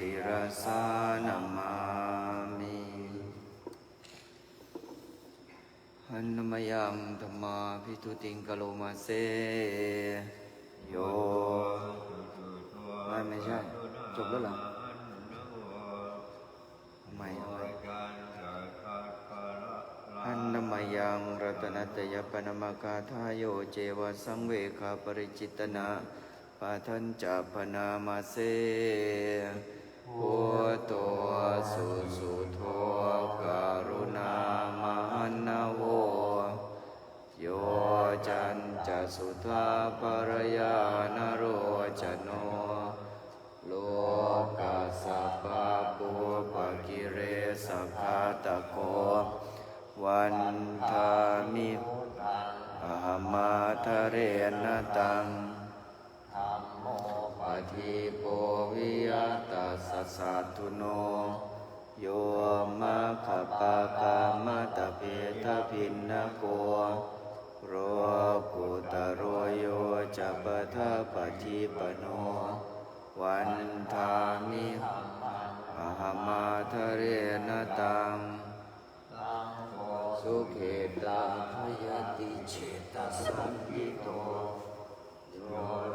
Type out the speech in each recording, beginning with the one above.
ศิรสานามามิหันมยังธรรมาพิทุติงกะโลมาเซโยไม่ไม่ใช่ จบแล้วหรอเอาใหม่เอาใหม่อันนมยังรัตนตยปนมกาทายโยเจวสังเวคาปริจิตนาปาทัญจะพนามาเส พุทโตสุสุโทการุณามหันโวโยจันจะสุทาปรยานโรจโนโลกัสะปะปุปะกิเรสะคาตะโก วันทามิอามาทะเรนตัง ปฏิโปวิยตัสสะสัตตุโน โยมะขปะกามะตะเปทะพินนโกโรกุตโรโยจะปะทะปฏิปโน วันทามิอาหมาทะเรนตังสุเขตังพยติเจตสัมปิโตโย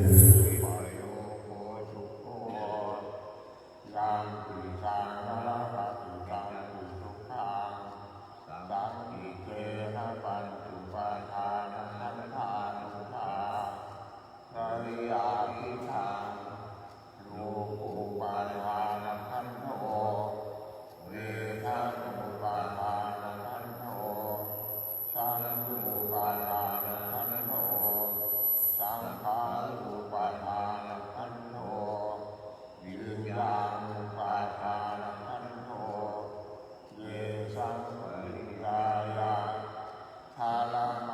Yeah. ท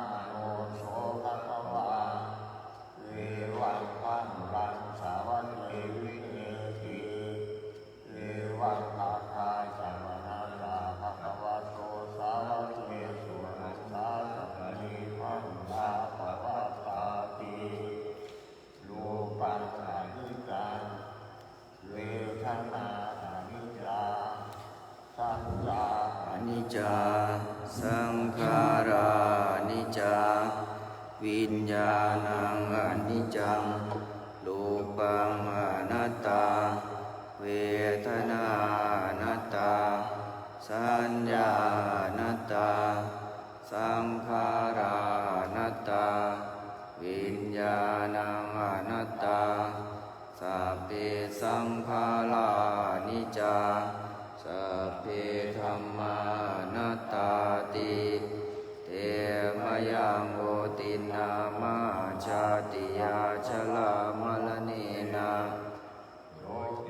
สังขารานัตตา วิญญาณังอนัตตาสัพเพสังขารานิจจาสัพเพธรรมานัตตาติเตมยังโอตินามาชาติยาชลามลเนนา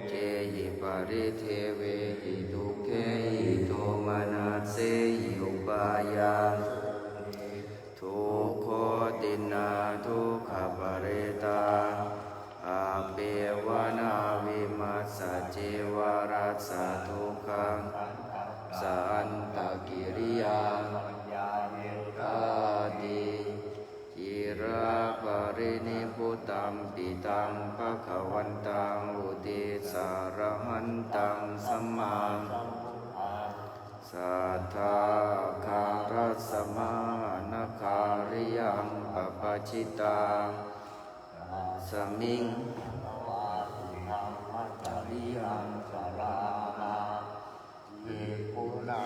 เจหิปริเทเวหิทุเขหิโทมานาเสหิอุปายา นาทุกขปเรตาอาเปวนาวิมัสสะเจวารัสสะทุกขังสันตกิริยาปัญญาเยกาติจิระปรินิพุตัมปิตังภะคะวันตังอุติสารหันตังสัมมาสัมพุทธาสัทธาคา ปาจิตังสมิงวาตุธรรมจริยังสารานาเยปุรา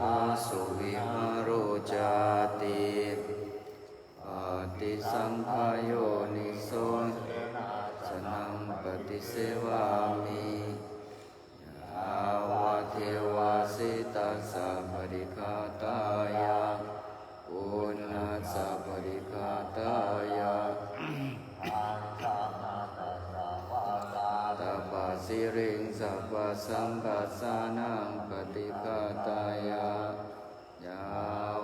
าจะพาสุวิหารโรจาติปฏิสังขายโยนิโสเสนาสนังปฏิเสวามิยาวะเทวาสิตัสสะปริคาตายาอุณนัสสะปริคาตายาอาสานาตัสสะวาตาตาปาสิริง สัพพะสังกัสสานังปฏิคาตายายา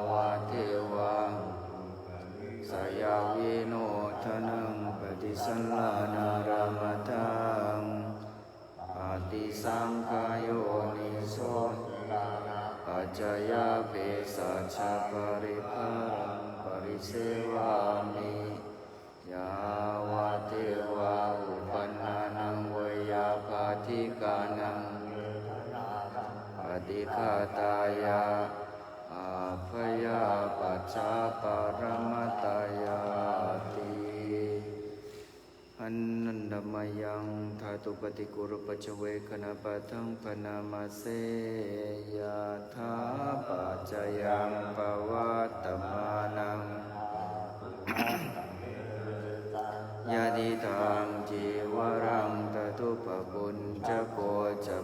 วะเทวาสยาวิโนทนังปฏิสันลานารามตังปฏิสังขายโยนิโสลานาปัจจยาเปสัชปริภารังปริเสวามิยาวะเทว คาตายาอาภยาปัจจาปรมัตายาติอันนันดมยังธาตุปฏิกุรุปจเวคณปะทังพนามาเสยะธาปัจจยังปวัตตมานังยะติทังจีวรังตตุปปุญจโกจะ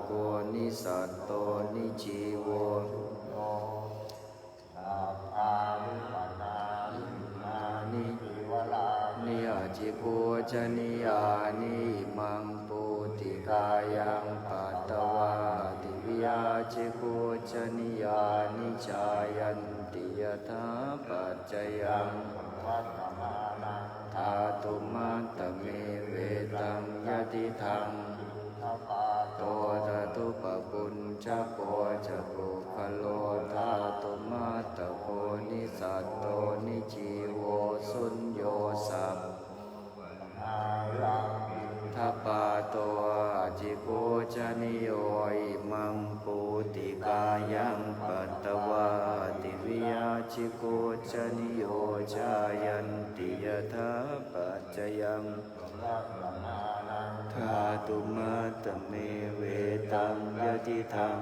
โกนิสัตโตนิจีโวโยสัพพาวิปัสนาลินานิปิวลานิยจิโกจนิยานิมังปุติกายังปัตตวาติวิยาจิโกจนิยานิจายันติยถาปัจจยังวัตตมานังธาตุมาตเมเวตังยติทังทปา โตตตุปปุญจโกจโกคโลธาตุมาตโกนิสัตโตนิจีโวสุญโยสัพนาปิทัปาตอาจิโกจนิโยอิมังปุติกายังปัตตวาติวิยาจิโกจนิโยจายันติยถาปัจจยังวั ตุมัตเมเวตังยติทัง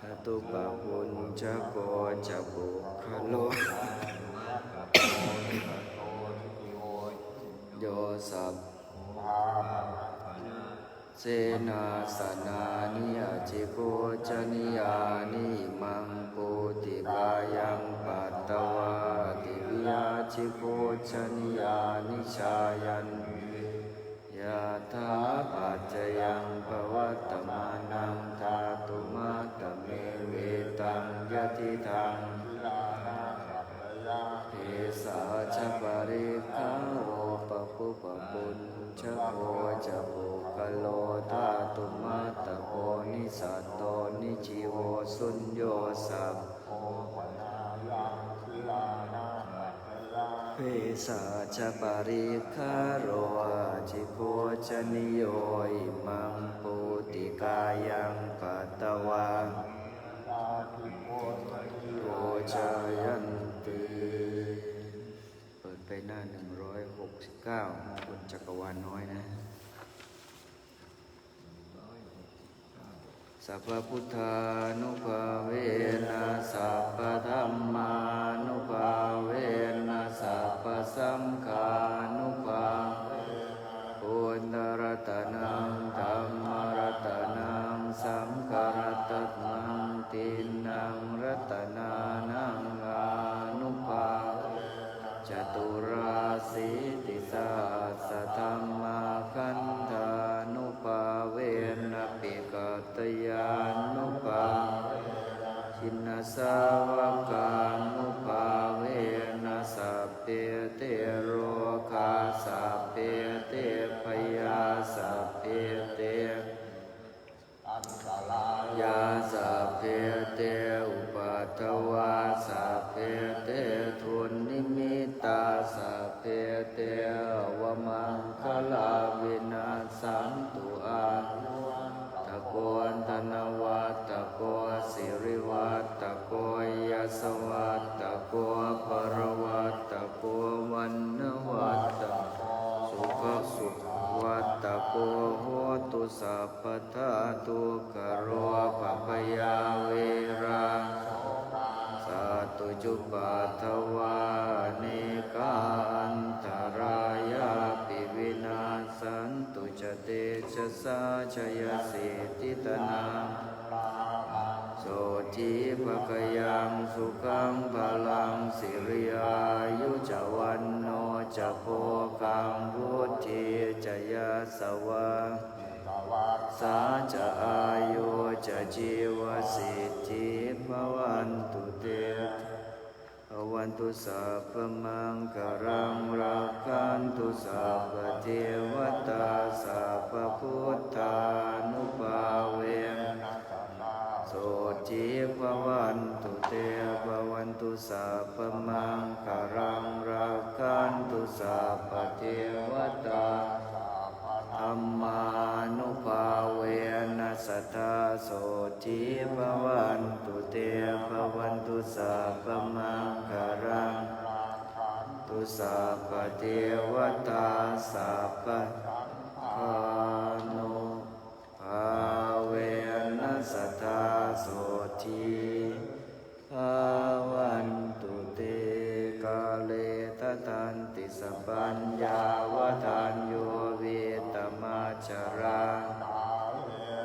ทตุปะปุญจโกจะบุคโลโยสัพเสนาสนานิยจิโกจนิยานิมังปุติกายังปัตตวาติวิยาจิโกจนิยานิชายัน ยะถาปัจจยังภวัตตมานังธาตุมาตเมเวตังยะติทังทิลานาสัพยาเทสาชปริคาโอปปุปปุญชโพจะโภกโลธาตุมาตโพนิสัตโตนิจิโวสุญโยสัพโอปัญญายังทิลา เวสาจปาริคารอาจิโกชนิโยอิมังปุติกายังปัตตวาตาทิโอจายันติเปิดไปหน้า 169คุณจักรวาลน้อยนะสัพพพุทธานุภาเวนะสัพพธรรมานุภาเวนะ สัพพสังฆานุภาปุณรัตนังธรรมรัตนังสังฆรัตนังตินังรัตนานังอานุภาจตุราสีติสาสธรรมาคันธานุภาเวนะปิกตยานุภาชินสาวกา โกปรวัตตะโกวันนวัตตะสุขสุขวัตตะโกโหตุสัพพทาตุกโรปปยาเวราสัตตุจุปัทวานิกาอันตรายาปิวินาสันตุจเตชะสาชยสิติตนา โสทิภคยังสุขังพลังสิริอายุจวันโนจะโพกังวุธิจยาสวะตวัสาจะอายุจะจีวสิทธิภวันตุเตวันตุสัพพมังคารังรักขันตุสัพพเทวตาสัพพพุทธานุภาเว ตุสัพพมังคารังรักขันตุสัพเทวตาสาพธรรมานุภาเวนัสทธาโสจิภวันตุเตภวันตุสัพพมังคารังราคันตุสัพเทวตาสัพพานุภาเวนัสทธาโสจิภา ปัญญาวทานโยเวตมาจารา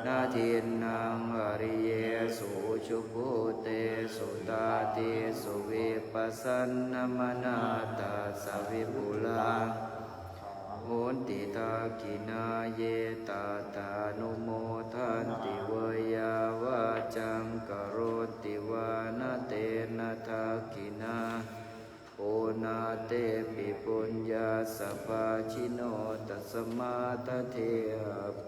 นาทินนางอริเยสุชุพุเตสุตาติสุวิปัสสนมนาตาสวิปุลาโหนติตากินาเยตาตานุโมทันติเวยาวาจังกโรติวานาเตนะทากินา โอนาเตปิปุญญาสปาชิโนตัสมาตเท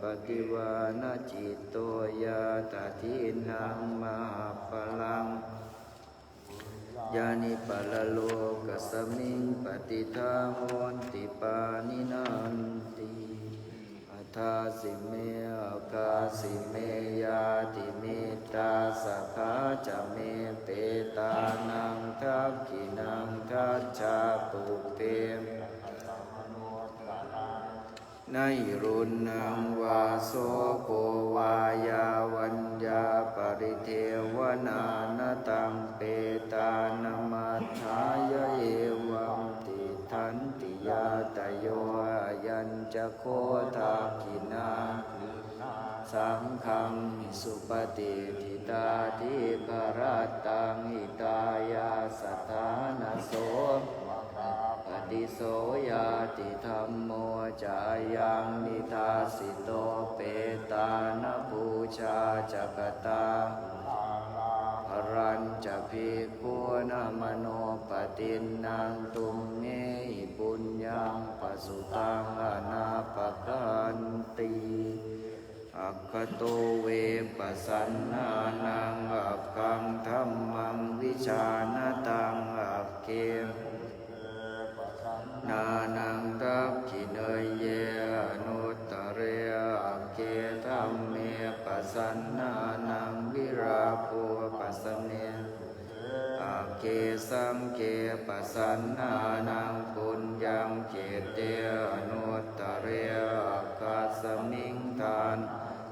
ปฏิวานาจิตโตยาตาทินังมหาปลังยานิปัลโลกัสมิงปฏิทาโหนติปานินันติ ทาสิเมอากาสิเมยาติเมตตาสักาจะเมเปตานังทักขินังทัจจาปุเปมนรุณังวาโสโกวายาวัญญาปริเทวนานตังเปตานามัฏฐายเอวัมติทันติยาตโย จะโคทากินาสังฆังสุปฏิทิตาทิคารตังหิตายาสถานาโสวะกาติธรรมโมจายังนิทาสิโตเปตานปูชาจักตาพรัญจะพิกุณมโนปตินนางตุมเม นังปสุตังอนาปกันติอักขโตเวปัสสันนานังอักขังธรรมังวิชาณตังอักเกนานังทักขิเนยเยอนุตตเรอักเกธัมเมปัสสันนานังวิราโภปัสสเมอาเกสังเกปัสสันนานังังเจเตอนุตตเรอักคัสมิงทาน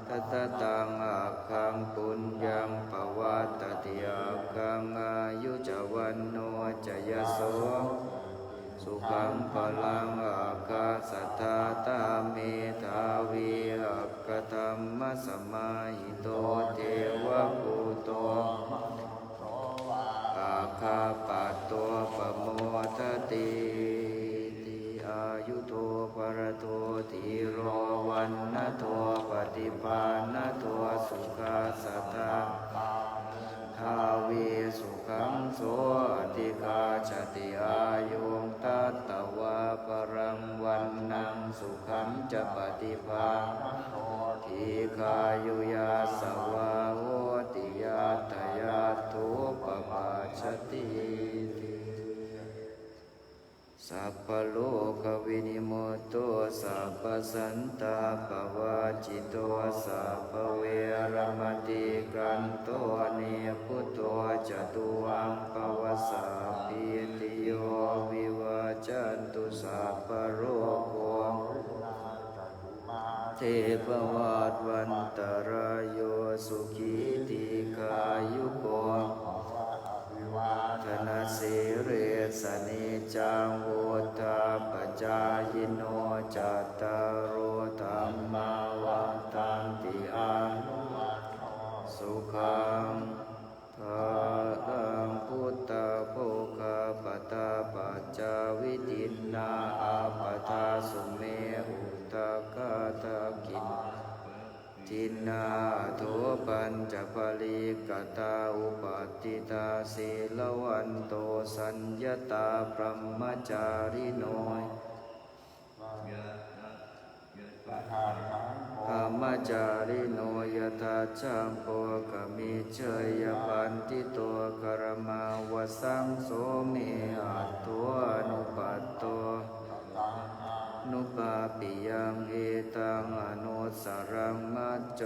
ตัตตังอักขังปุญญังปวัตติอักขังอายุจวันโนจยโสสุขังพลังอากาสัทธาตาเมธาวีอักธรรมสมาหิโตเทวภูโตอาคาปัตโตปโมทติติ ยุโทปรโตติโรวันนโทปฏิภาณโทสุขาสัทธาทาวีสุขังโสติกาชติอายุงตัตตวาปรังวันนังสุขังจะปฏิภาทีคายุยาสวาโหติยาตยาทุปปาชติ สัพพโลกวินิโมโตสัพพสันตาปวาจิโตสัพพเวรมติกันโตเนพุตโตจตุวังปวสาปิติโยวิวาจันตุสัพพโรโคเทพวัตวันตรายโยสุขีติกายุโกธนสิเรสนิ จังวุฒาปจายโนจัตตาร ทินนาโทปัญจพลิกตาอุปติตาศีลวันโตสัญญตาพรหมจาริโนยธรรมจาริโนยตาจัมโปกมิเชยปันติตัวกรมาวสังโสเมอัตตัวนุปัตโต นุปาปิยังเอตังอนุสรังมัจโจ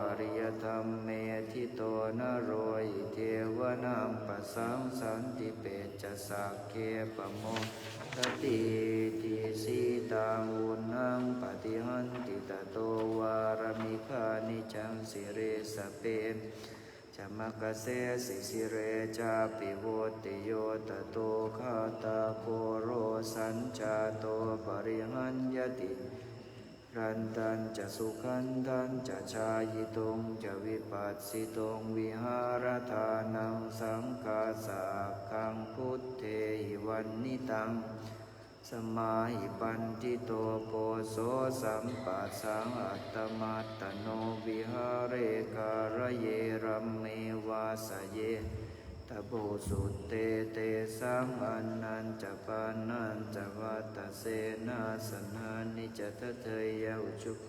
อริยธรรมเมทิโตนโรยเทวนังปัสสังสันติเปจสักเคปโมทติติสีตังอุนังปฏิหันติตโตวารมิคานิจังสิเรสเป จามกเสสิสิเรจาปิโวติโยตโตคาตาโคโรสัญจาโตปริหันยติ รันตันจะสุขันตันจะชายิตงจะวิปัสสิตงวิหารทานังสังกาสาคังพุทเทหิวันนิตัง สมาหิปันติโตโพโสสัมปัสสังอัตตมัตตโนวิหาเรการเยรัมเมวาสเยตโบสุเตเตสังอันนันจปานันจวัตเสนาสนานิจตเทยอุชุโก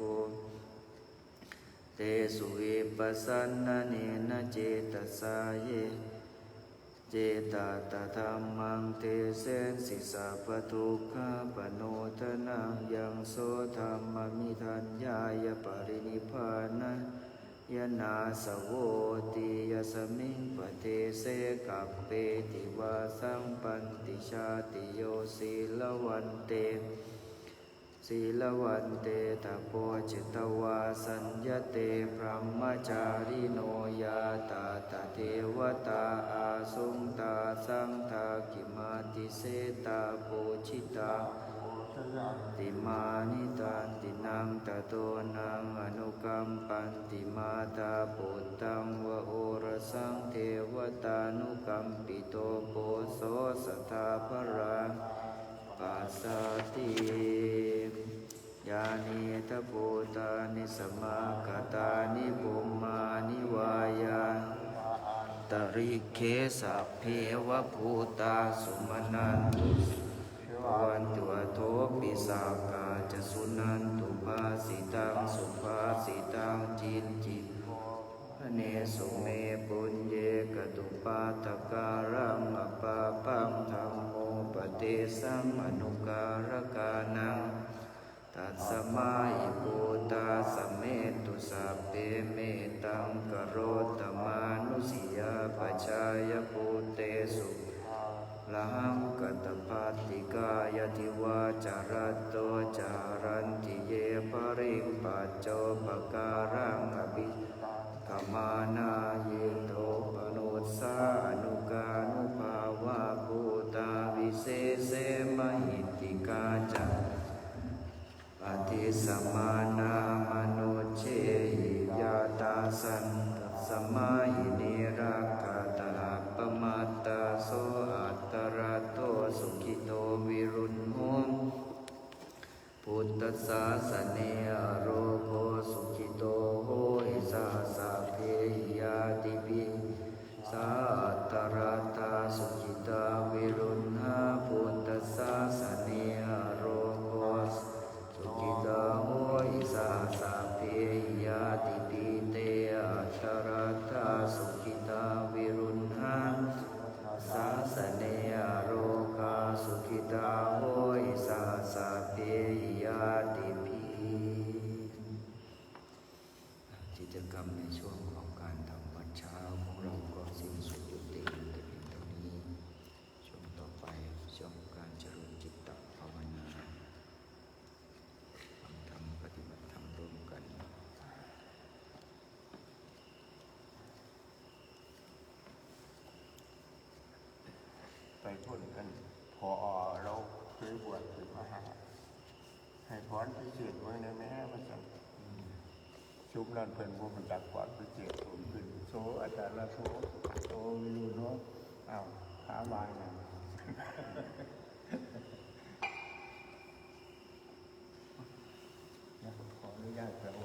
เตสุวิปสสนาเนนเจตสาเย จตาตธรรมังเทเสนสิสาปทุกขาปโนทนังยังโสธรรมมิทัญญายปรินิพานะยนาสโวติยสมิงปเทเสกัปเปติวาสังปันติชาติโยสีลวันเต ศีลวันเตตโพจิตวาสัญญเตพรหมจาริโนยาตาตะเทวตาอาสุงตาสังทากิมาติเสตาโพชิตาติมานิตันตินังตะโตนังอนุกัมปันติมาตาปุตตังวะโอรสังเทวตานุกัมปิโตโพโสสทาภรัง ปัสสติยานิตะโพตานิสมากตานิบุมมานิวายาตริเคสัพเพวะภูตาสุมานันตุวันตุอโทปิสากาจะสุนันตุภาสิตังสุภาสิตังจินจิอ เนสุเมปุญเยกตุปาตการังอปาปังธรรมโมปเตสัมอนุการกานังตัสมาอิปูตาสเมตุสัพเพเมตังกโรตมานุสิยาปชายภูเตสุลังกัตปัตติกายทิวาจารตโตจารันติเยปริงปัจโจปการังอภิ กมานาเยโตปนุสานุกานุภาวะภูตาวิเศษเสมหิติกาจาปฏิสมานามโนเชหิยาตาสันตสมาหิรักขตาปมาตตาโสอัตตระโตสุขิโตวิรุณโหพุทธศาสเนอโร พุ่นกันพอเราเคยบวชถึงมหา ให้พรพิเศษไว้ในแม่ระสังข์ชุบนั่นเพิ่นว่ามันจักพรพิเศษผมขึ้นโซอาจารย์ละโซโตวิรุณโนอ้าวหาวายนะขออนุญาตแระว